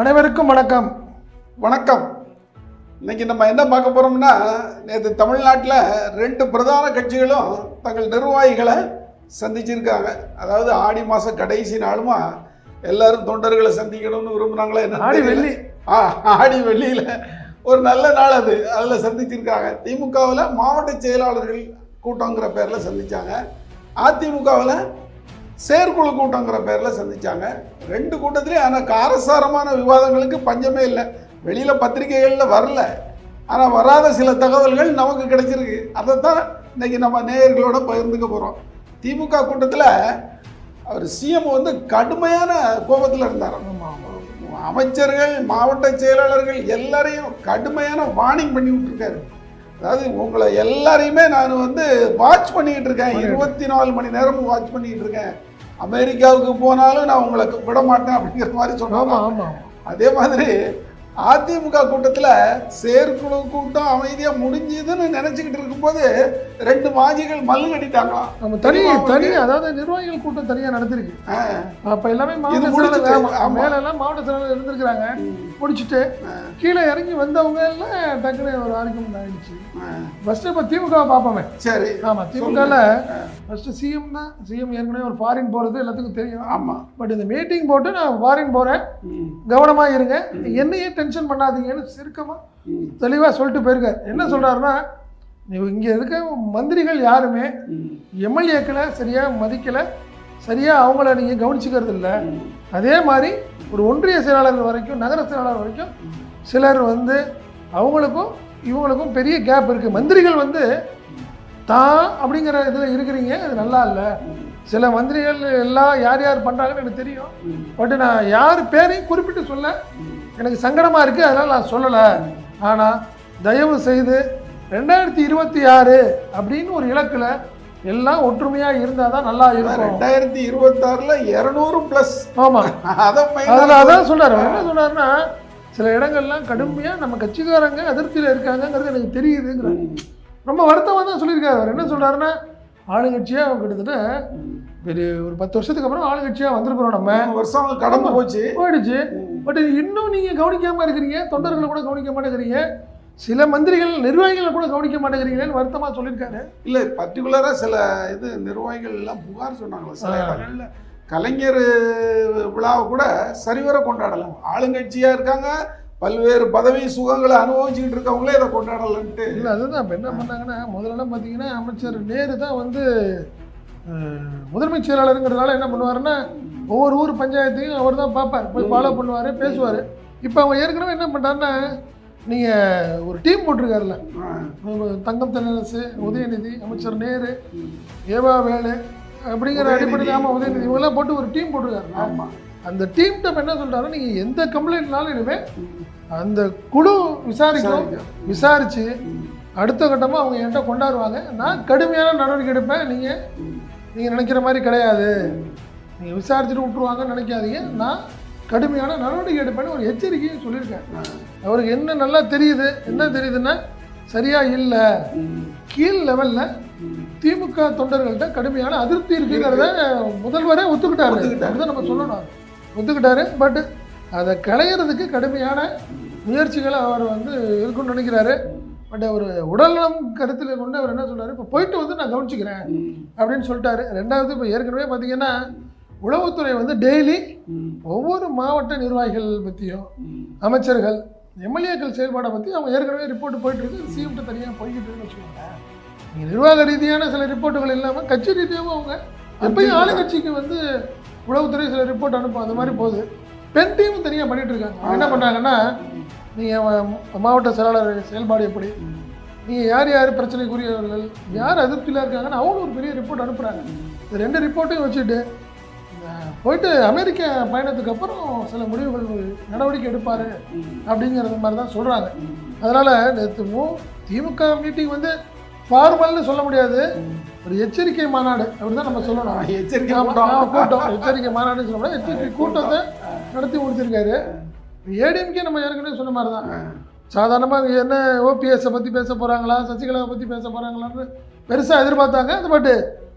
அனைவருக்கும் வணக்கம். வணக்கம். இன்னைக்கு நம்ம என்ன பார்க்க போறோம்னா நேற்று தமிழ்நாட்டில் ரெண்டு பிரதான கட்சிகளும் தங்கள் நிர்வாகிகளை சந்திச்சிருக்காங்க. அதாவது ஆடி மாதம் கடைசி நாளுமா எல்லாரும் தொண்டர்களை சந்திக்கணும்னு விரும்புனாங்களா என்ன ஆடி வெள்ளி. ஆ ஆடி வெள்ளியில் ஒரு நல்ல நாள் அது. அதில் சந்திச்சிருக்காங்க. திமுகவில் மாவட்ட செயலாளர்கள் கூட்டங்கிற பேரில் சந்திச்சாங்க. அதிமுகவில் செயற்குழு கூட்டங்கிற பேரில் சந்திச்சாங்க. ரெண்டு கூட்டத்திலையும் ஆனால் காரசாரமான விவாதங்களுக்கு பஞ்சமே இல்லை. வெளியில் பத்திரிகைகளில் வரல. ஆனால் வராத சில தகவல்கள் நமக்கு கிடைச்சிருக்கு. அதை தான் இன்னைக்கு நம்ம நேயர்களோட பகிர்ந்துக்க போகிறோம் திமுக கூட்டத்தில் அவர் சிஎம் வந்து கடுமையான கோபத்தில் இருந்தார். அமைச்சர்கள் மாவட்ட செயலாளர்கள் எல்லாரையும் கடுமையான வார்னிங் பண்ணி விட்டுருக்காரு. அதாவது உங்களை எல்லாரையுமே நான் வந்து வாட்ச் பண்ணிக்கிட்டு இருக்கேன். இருபத்தி நாலு மணி நேரமும் வாட்ச் பண்ணிக்கிட்டு இருக்கேன். அமெரிக்காவுக்கு போனாலும் நான் உங்களை விட மாட்டேன் அப்படிங்கிற மாதிரி ஆமா. அதே மாதிரி அதிமுக கூட்டத்தில் செயற்குழு கூட்டம் அமைதியாக முடிஞ்சுதுன்னு நினச்சிக்கிட்டு இருக்கும்போது ரெண்டு மாஜிகள் மல்லு கட்டிட்டாங்களாம். நம்ம தனி தனி அதாவது நிர்வாகிகள் கூட்டம் தனியா நடந்திருக்கு. அப்ப எல்லாமே மாவட்ட இது முடிச்சிட்டு, செயலாளர் ஆமா, ஆமா. மேல எல்லாம் மாவட்ட செயலாளர் இருந்திருக்கிறாங்க. முடிச்சுட்டு கீழே இறங்கி வந்தவங்க எல்லாம் டக்குனு ஒரு ஆர்குமெண்ட் ஆயிடுச்சு. ஃபர்ஸ்ட் இப்ப திமுக பார்ப்போமே. சரி. ஆமா திமுகல ஆ, ஃபர்ஸ்ட் சிஎம் தான். சிஎம் ஏற்கனவே ஒரு ஃபாரின் போறது எல்லாத்துக்கும் தெரியும். ஆமா. பட் இந்த மீட்டிங் போட்டு நான் ஃபாரின் போறேன். ம், கவனமா இருங்க. என்னையே டென்ஷன் பண்ணாதீங்கன்னு சுருக்கமா தெளிவாக சொல்லிட்டு போயிருக்காரு என்ன சொல்கிறாருன்னா நீ இருக்க மந்திரிகள் யாருமே எம்எல்ஏக்களை சரியாக மதிக்கலை சரியாக அவங்கள நீங்கள் கவனிச்சுக்கிறது இல்லை. அதே மாதிரி ஒரு ஒன்றிய செயலாளர் வரைக்கும் நகர செயலாளர் வரைக்கும் சிலர் வந்து அவங்களுக்கும் இவங்களுக்கும் பெரிய கேப் இருக்குது மந்திரிகள் வந்து தான் அப்படிங்கிற இதில் இருக்கிறீங்க அது நல்லா இல்லை. சில மந்திரிகள் எல்லாம் யார் யார் பண்ணுறாங்கன்னு எனக்கு தெரியும். பட் நான் யார் பேரையும் குறிப்பிட்டு சொல்ல எனக்கு சங்கடமாக இருக்குது அதனால் நான் சொல்லலை. ஆனால் தயவு செய்து ரெண்டாயிரத்தி இருபத்தி ஆறு அப்படின்னு ஒரு இலக்கில் எல்லாம் ஒற்றுமையாக இருந்தால் தான் நல்லா இருக்கும். ரெண்டாயிரத்தி இருபத்தாறுல இருநூறு பிளஸ் ஆமாம் அதை அதில் அதான் அவர் என்ன சொல்றாருன்னா சில இடங்கள்லாம் கடுமையாக நம்ம கட்சிக்காரங்க அதிருப்தியில் இருக்காங்கங்கிறது எனக்கு தெரியுதுங்கிற ரொம்ப வருத்தமாக தான் சொல்லியிருக்காரு. அவர் என்ன சொல்றாருன்னா ஆளுங்கட்சியாக கிட்டத்தட்ட பெரிய ஒரு பத்து வருஷத்துக்கு அப்புறம் ஆளுங்கட்சியாக வந்திருக்கிறோம் நம்ம. வருஷம் கடந்து போச்சு. போயிடுச்சு. பட் இன்னும் நீங்கள் கவனிக்காம இருக்கிறீங்க தொண்டர்களை கூட கவனிக்க மாட்டேங்கிறீங்க. சில மந்திரிகள் நிர்வாகிகளை கூட கவனிக்க மாட்டேங்கிறீங்களேன்னு வருத்தமாக சொல்லியிருக்காரு. இல்ல பர்டிகுலரா சில இது நிர்வாகிகள் எல்லாம் புகார் சொன்னாங்களா? சில. இடங்கள்ல. கலைஞர் விழாவை கூட சரிவர கொண்டாடலாம். ஆளுங்கட்சியா இருக்காங்க பல்வேறு பதவி சுகங்களை அனுபவிச்சுக்கிட்டு இருக்கவங்களே இதை கொண்டாடலன்ட்டு. இல்லை அதுதான். இப்போ என்ன பண்ணாங்கன்னா முதல்லலாம் பார்த்தீங்கன்னா அமைச்சர் நேரு தான் வந்து முதன்மைச் செயலாளருங்கிறதுனால என்ன பண்ணுவாருன்னா ஒவ்வொரு ஊர் பஞ்சாயத்தையும் அவர் தான் பார்ப்பார் போய் ஃபாலோ பண்ணுவார் பேசுவார் இப்போ அவங்க ஏற்கனவே என்ன பண்ணுறாருன்னா நீங்கள் ஒரு டீம் போட்டிருக்காருல்ல. தங்கம் தென்னரசு உதயநிதி அமைச்சர் நேரு. ஏவா வேலு அப்படிங்கிற. அடிப்படையில் ஆமாம் உதயநிதி இவங்கெல்லாம் போட்டு ஒரு டீம் போட்டிருக்காரு ஆமா அந்த டீம்கிட்ட இப்ப என்ன சொல்கிறாரு நீங்கள் எந்த கம்ப்ளைண்ட்னாலும் இனிமே ம். அந்த குழு விசாரிக்கும். விசாரித்து. அடுத்த கட்டமாக அவங்க என்கிட்ட கொண்டாடுவாங்க நான் கடுமையான நடவடிக்கை எடுப்பேன் நீங்கள். நீங்கள் நினைக்கிற மாதிரி கிடையாது நீங்கள் விசாரிச்சுட்டு விட்ருவாங்கன்னு நினைக்காதீங்க நான் கடுமையான நடவடிக்கை எடுப்பேன்னு ஒரு எச்சரிக்கையும் சொல்லியிருக்கேன். அவருக்கு என்ன நல்லா தெரியுது என்ன தெரியுதுன்னா சரியா இல்லை. கீழ் லெவலில். திமுக தொண்டர்கள்ட்ட கடுமையான அதிருப்தி இருக்குங்கிறத முதல்வரே ஒத்துக்கிட்டாரு ஒத்துக்கிட்டாரு. அப்படிதான் நம்ம சொல்லணும் ஒத்துக்கிட்டாரு பட் அதை களையிறதுக்கு கடுமையான முயற்சிகளை அவர் வந்து இருக்குன்னு நினைக்கிறாரு பட் அவர் உடல்நலம் கருத்தில் கொண்டு அவர் என்ன சொல்றாரு? இப்போ போயிட்டு வந்து நான் கவனிச்சுக்கிறேன். அப்படின்னு சொல்லிட்டாரு. ரெண்டாவது இப்போ ஏற்கனவே பார்த்தீங்கன்னா உளவுத்துறை வந்து டெய்லி. ஒவ்வொரு மாவட்ட நிர்வாகிகள் பற்றியும். அமைச்சர்கள் எம்எல்ஏக்கள் செயல்பாடை பற்றி அவங்க ஏற்கனவே ரிப்போர்ட் போயிட்டு இருக்கு. சிஎம்கிட்ட தனியாக போய்கிட்டு இருக்குன்னு வச்சுக்கோங்களேன் நீங்கள் நிர்வாக ரீதியான சில ரிப்போர்ட்டுகள் இல்லாமல் கட்சி ரீதியாகவும் அவங்க எப்பயும் ஆளுங்கட்சிக்கு வந்து உளவுத்துறை சில ரிப்போர்ட் அனுப்பும். அந்த மாதிரி போகுது. பெண் டீம் தனியாக பண்ணிட்டு இருக்காங்க. என்ன பண்ணாங்கன்னா நீங்கள் மாவட்ட செயலாளர் செயல்பாடு எப்படி. நீங்கள் யார் யார் பிரச்சனைக்குரியவர்கள்? யார் அதிருப்தியில் இருக்காங்கன்னு அவங்களும் ஒரு பெரிய ரிப்போர்ட் அனுப்புகிறாங்க இந்த ரெண்டு ரிப்போர்ட்டையும் வச்சுட்டு போயிட்டு அமெரிக்க பயணத்துக்கு அப்புறம் சில முடிவுகள் நடவடிக்கை எடுப்பார். அப்படிங்கிறது மாதிரி தான் சொல்கிறாங்க. அதனால் நேற்று மூ திமுக மீட்டிங் வந்து ஃபார்மல்னு சொல்ல முடியாது. ஒரு எச்சரிக்கை மாநாடு அப்படி தான் நம்ம சொல்லணும். எச்சரிக்கை கூட்டம். எச்சரிக்கை மாநாடுன்னு சொல்ல முடியாது. எச்சரிக்கை கூட்டத்தை நடத்தி முடிச்சிருக்காரு. ஏடிஎம்கே நம்ம ஏற்கனவே சொன்ன மாதிரி தான். சாதாரணமாக என்ன ஓபிஎஸ்ஸை பற்றி பேச போகிறாங்களா சசிகலாவை பற்றி பேச போகிறாங்களான்னு பெருசாக எதிர்பார்த்தாங்க. அது பட்டு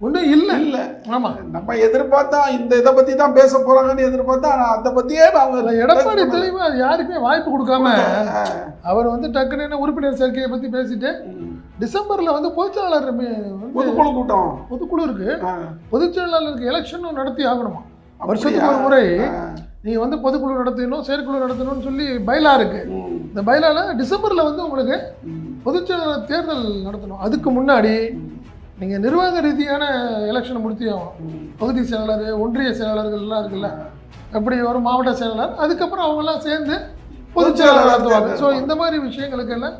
ஒன்றும் இல்லை. இல்ல. ஆமா. நம்ம எதிர்பார்த்தோம் இந்த இதை பத்தி தான் பேச போறாங்கன்னு எதிர்பார்த்தா அதை பத்தியே அவங்க எடப்பாடி தெளிவா யாருக்குமே வாய்ப்பு கொடுக்காம அவர் வந்து டக்குன்னு என்ன உறுப்பினர் சேர்க்கையை பத்தி பேசிட்டு. டிசம்பர்ல வந்து பொதுச்செயலாளர் பொதுக்குழு கூட்டம். பொதுக்குழு இருக்கு. ஆ, பொதுச்செயலாளருக்கு எலெக்ஷனும் நடத்தி ஆகணுமா? வருஷத்துக்கு ஒரு முறை ஆ, நீங்க வந்து பொதுக்குழு நடத்தணும் செயற்குழு நடத்தணும்னு சொல்லி பைலா இருக்கு. ம், இந்த பைலால டிசம்பர்ல வந்து உங்களுக்கு பொதுச்செயலாளர் தேர்தல் நடத்தணும். அதுக்கு முன்னாடி ம், நீங்க நிர்வாக ரீதியான எலெக்ஷனை முடித்தி ஆகணும். பகுதி செயலாளர் ஒன்றிய செயலாளர்கள் எல்லாம் இருக்குல்ல. அப்படி ஒரு மாவட்ட செயலாளர் அதுக்கப்புறம் அவங்கெல்லாம் சேர்ந்து பொதுச் செயலாளர் நடத்துவாங்க ஸோ இந்த மாதிரி விஷயங்களுக்கெல்லாம்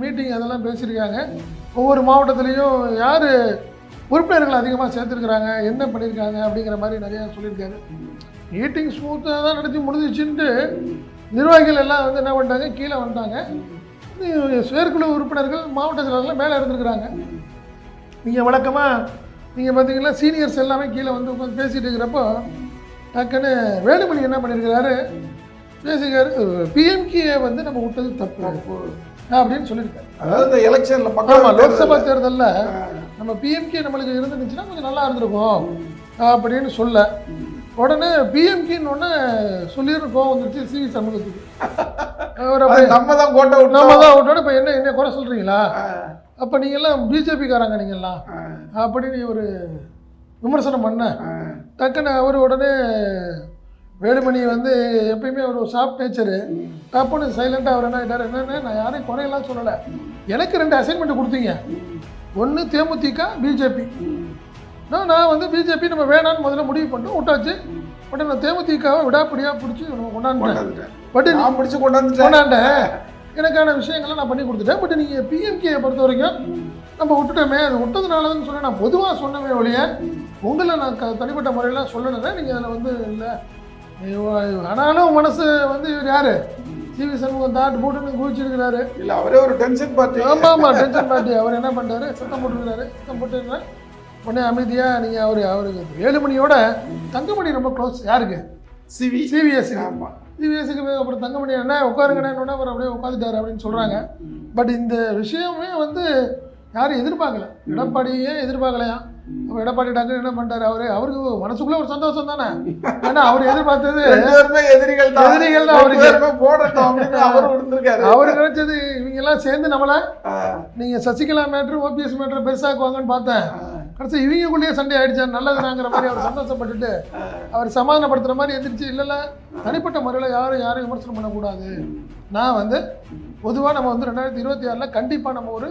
மீட்டிங் அதெல்லாம் பேசியிருக்காங்க. ஒவ்வொரு மாவட்டத்துலேயும் யார் உறுப்பினர்கள் அதிகமாக சேர்த்துருக்குறாங்க என்ன பண்ணியிருக்காங்க அப்படிங்கிற மாதிரி நிறையா சொல்லியிருக்காரு. மீட்டிங் ஸ்மூத்தாக தான் நடத்தி முடிஞ்சிச்சுன்ட்டு நிர்வாகிகள் எல்லாம் வந்து என்ன பண்ணிட்டாங்க கீழே வந்துட்டாங்க. செயற்குழு உறுப்பினர்கள் மாவட்ட செயலாளர்கள் மேலே இருந்திருக்கிறாங்க. நீங்கள் வழக்கமாக நீங்கள் பார்த்தீங்கன்னா சீனியர்ஸ் எல்லாமே கீழே வந்து உட்காந்து பேசிட்டு இருக்கிறப்போ டக்குன்னு வேலுமணி என்ன பண்ணியிருக்கிறாரு பேசிக்காரு பிஎம்கே வந்து நம்ம விட்டது தப்பு அப்படின்னு சொல்லியிருக்காரு. அதாவது இந்த எலெக்ஷன்ல மக்கள் லோக்சபா தேர்தலில் நம்ம பிஎம்கே நம்மளுக்கு இருந்துச்சுன்னா கொஞ்சம் நல்லா இருந்திருக்கும். அப்படின்னு சொல்ல. உடனே பிஎம்கேன்னு ஒன்று சொல்லிடுற கோவம் வந்துருச்சு சிவி சண்முகத்துக்கு. அவர் நம்ம தான் கோட்டை நம்ம தான் விட்டோட இப்போ என்ன என்ன குறை சொல்கிறீங்களா அப்போ நீங்கள்லாம் பிஜேபிக்காரங்க நீங்கள்லாம் அப்படின்னு ஒரு விமர்சனம் பண்ண. டக்குன்னு அவர் உடனே வேலுமணி வந்து எப்பயுமே ஒரு சாஃப்ட் நேச்சரு டப்புன்னு சைலண்டாக அவர் என்ன ஆகிட்டார் என்னென்ன நான் யாரையும் குறையெல்லாம் சொல்லலை. எனக்கு ரெண்டு அசைன்மெண்ட் கொடுத்தீங்க. ஒன்று தேமுதிக பிஜேபி நான் வந்து பிஜேபி நம்ம வேணான்னு முதல்ல முடிவு பண்ணிட்டு விட்டாச்சு. பட் நான் தேமுதிகவை விடாப்படியாக பிடிச்சி நம்ம கொண்டாந்துட்டேன். பட் நான் பிடிச்சு கொண்டாந்துட்டேன். கொண்டாண்டேன். எனக்கான விஷயங்களை நான் பண்ணி கொடுத்துட்டேன். பட் நீங்கள் பிஎம்கேயை பொறுத்த வரைக்கும் நம்ம விட்டுட்டோமே. அது விட்டதுனாலன்னு சொல்லி நான் பொதுவாக சொன்னவே ஒழிய உங்களை நான் க தனிப்பட்ட முறையில் சொல்லணுன்னா நீங்கள் அதில் வந்து இல்லை. ஆனாலும் மனசு வந்து இவர் யார்? சிவி சண்முகம் தாட்டு போட்டுன்னு குவிச்சிருக்கிறாரு. இல்ல அவரே ஒரு டென்ஷன் பார்ட்டி ஆமாம் ஆமாம் டென்ஷன் பார்ட்டி அவர் என்ன பண்ணிட்டாரு சத்தம் போட்டுருக்கிறாரு. சத்தம் போட்டு உடனே அமைதியாக நீங்கள் அவர் அவருக்கு ஏழுமணியோட தங்கமணி ரொம்ப க்ளோஸ் யாருக்கு? சிவி. சிவிஎஸ்சி ஆமா. சிவிஎஸ்சிக்கு அப்புறம் தங்கமணி என்ன உட்காருங்கன்னு அவர் அப்படியே உட்காந்துட்டாரு அப்படின்னு சொல்கிறாங்க பட் இந்த விஷயமே வந்து யாரும் எதிர்பார்க்கல. எடப்பாடியே எதிர்பார்க்கலையா? அப்போ எடப்பாடி டாக்டர் என்ன பண்ணிட்டாரு? அவரு அவருக்கு மனசுக்குள்ள ஒரு சந்தோஷம் தானே? ஏன்னா அவர் எதிர்பார்த்தது எதிரிகள் தான். எதிரிகள் தான் அவருக்கு. பேருமே போடட்டும் அப்படின்னு அவரும் இருந்திருக்காரு. அவர் நினைச்சது இவங்க எல்லாம் சேர்ந்து நம்மள ஆ, நீங்க சசிகலா மேட்ரு ஓபிஎஸ் மேட்ரு பெருசாக்குவாங்கன்னு பார்த்தேன். கடைசி இவங்களுக்குள்ளேயே சண்டை ஆயிடுச்சா. நல்லதுனாங்கிற மாதிரி அவர் சந்தோஷப்பட்டுட்டு அவர் சமாதானப்படுத்துகிற மாதிரி எந்திரிச்சு இல்லைல்ல தனிப்பட்ட முறையில் யாரும் யாரையும் விமர்சனம் பண்ணக்கூடாது. நான் வந்து பொதுவாக நம்ம வந்து ரெண்டாயிரத்தி இருபத்தி ஆறில் கண்டிப்பாக நம்ம ஒரு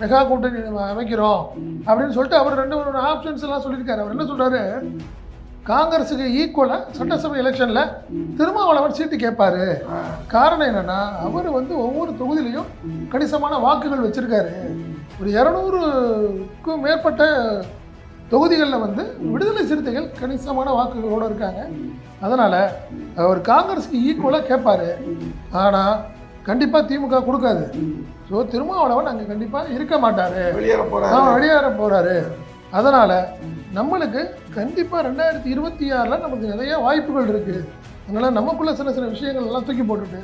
மெகா கூட்டணி அமைக்கிறோம். அப்படின்னு சொல்லிட்டு அவர் ரெண்டு ஒரு ஆப்ஷன்ஸ் எல்லாம் சொல்லியிருக்காரு. அவர் என்ன சொல்றாரு? காங்கிரஸுக்கு ஈக்குவலாக சட்டசபை எலெக்ஷனில் திருமாவளவன் சீட்டு கேட்பாரு. காரணம் என்னன்னா அவர் வந்து ஒவ்வொரு தொகுதியிலையும் கணிசமான வாக்குகள் வச்சிருக்காரு. ஒரு இரநூறுக்கும் மேற்பட்ட தொகுதிகளில் வந்து விடுதலை சிறுத்தைகள் கணிசமான வாக்குகளோடு இருக்காங்க. அதனால் அவர் காங்கிரஸுக்கு ஈக்குவலாக கேட்பாரு. ஆனால் கண்டிப்பாக திமுக கொடுக்காது. ஸோ திருமாவளவன் அங்கே கண்டிப்பாக இருக்க மாட்டார். வெளியேற நான் வெளியேற போகிறாரு அதனால் நம்மளுக்கு கண்டிப்பாக ரெண்டாயிரத்தி இருபத்தி ஆறில் நமக்கு நிறைய வாய்ப்புகள் இருக்குது அதனால் நமக்குள்ள சில சில விஷயங்கள் எல்லாம் தூக்கி போட்டுட்டு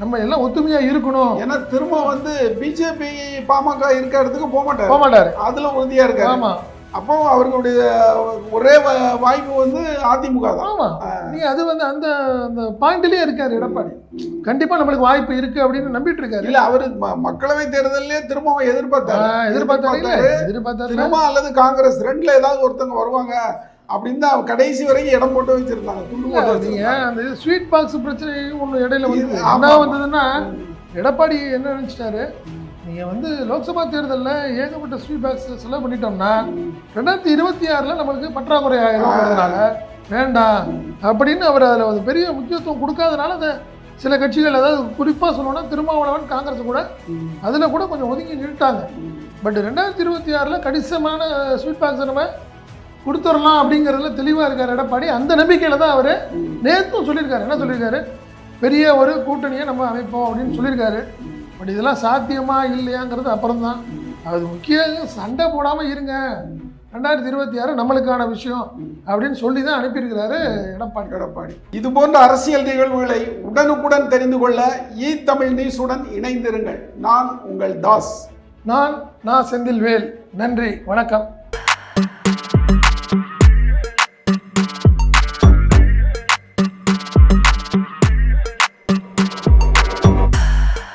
நம்ம எல்லாம் ஒத்துமையாக இருக்கணும். ஏன்னா திரும்ப வந்து பிஜேபி பாமக இருக்க இடத்துக்கு போக மாட்டாரு. போக மாட்டார். அதுல உறுதியா இருக்காரு. ஆமாம் அப்போ அவர்களுடைய ஒரே வாய்ப்பு வந்து அதிமுக தான். ஆமாம் நீ அது வந்து அந்த அந்த பாயிண்ட்லேயே இருக்காரு எடப்பாடி. கண்டிப்பாக நம்மளுக்கு வாய்ப்பு இருக்குது அப்படின்னு நம்பிட்டு இருக்காரு. இல்ல அவரு மக்களவை தேர்தலே திரும்ப எதிர்பார்த்தாரு. எதிர்பார்த்தாரு? எதிர்பார்த்தாரு. திரும்ப அல்லது காங்கிரஸ் ரெண்டுல ஏதாவது ஒருத்தங்க வருவாங்க. அப்படின்னு தான் கடைசி வரைக்கும் இடம் போட்டு வச்சிருந்தாங்க. துண்டு போட்டு வச்சிருந்தாங்க. அந்த ஸ்வீட் பாக்ஸ் பிரச்சனையும் ஒன்று இடையில வந்து என்ன. வந்ததுன்னா எடப்பாடி என்ன நினைச்சிட்டாரு? நீங்க வந்து லோக்சபா தேர்தலில் ஏகப்பட்ட ஸ்வீட் பாக்ஸ் செலவு பண்ணிட்டோம்னா ரெண்டாயிரத்தி இருபத்தி ஆறில் நம்மளுக்கு பற்றாக்குறை ஆயிரும்ன்றதுனால வேண்டாம் அப்படின்னு அவர் அதில் ஒரு பெரிய முக்கியத்துவம் கொடுக்காதனால அந்த சில கட்சிகள் அதாவது குறிப்பாக சொல்லணும்னா திருமாவளவன் காங்கிரஸ் கூட அதில் கூட கொஞ்சம் ஒதுங்கி நின்றுட்டாங்க பட் ரெண்டாயிரத்தி இருபத்தி ஆறில் கணிசமான ஸ்வீட் பாக்ஸை நம்ம கொடுத்துடலாம் அப்படிங்கிறதுல தெளிவாக இருக்கார் எடப்பாடி. அந்த நம்பிக்கையில் தான் அவர் நேற்றும் சொல்லியிருக்காரு. என்ன சொல்லியிருக்காரு? பெரிய ஒரு கூட்டணியை நம்ம அமைப்போம் அப்படின்னு சொல்லியிருக்காரு. பட் இதெல்லாம் சாத்தியமா இல்லையாங்கிறது அப்புறம் தான் அது முக்கிய சண்டை போடாமல் இருங்க. ரெண்டாயிரத்தி இருபத்தி ஆறு நம்மளுக்கான விஷயம் அப்படின்னு சொல்லி தான் அனுப்பியிருக்கிறாரு எடப்பாடி. எடப்பாடி. இது போன்ற அரசியல் நிகழ்வுகளை உடனுக்குடன் தெரிந்து கொள்ள ஈ தமிழ் நியூஸுடன் இணைந்திருங்கள். நான் உங்கள் தாஸ். நான் நான் செந்தில்வேல். நன்றி. வணக்கம்.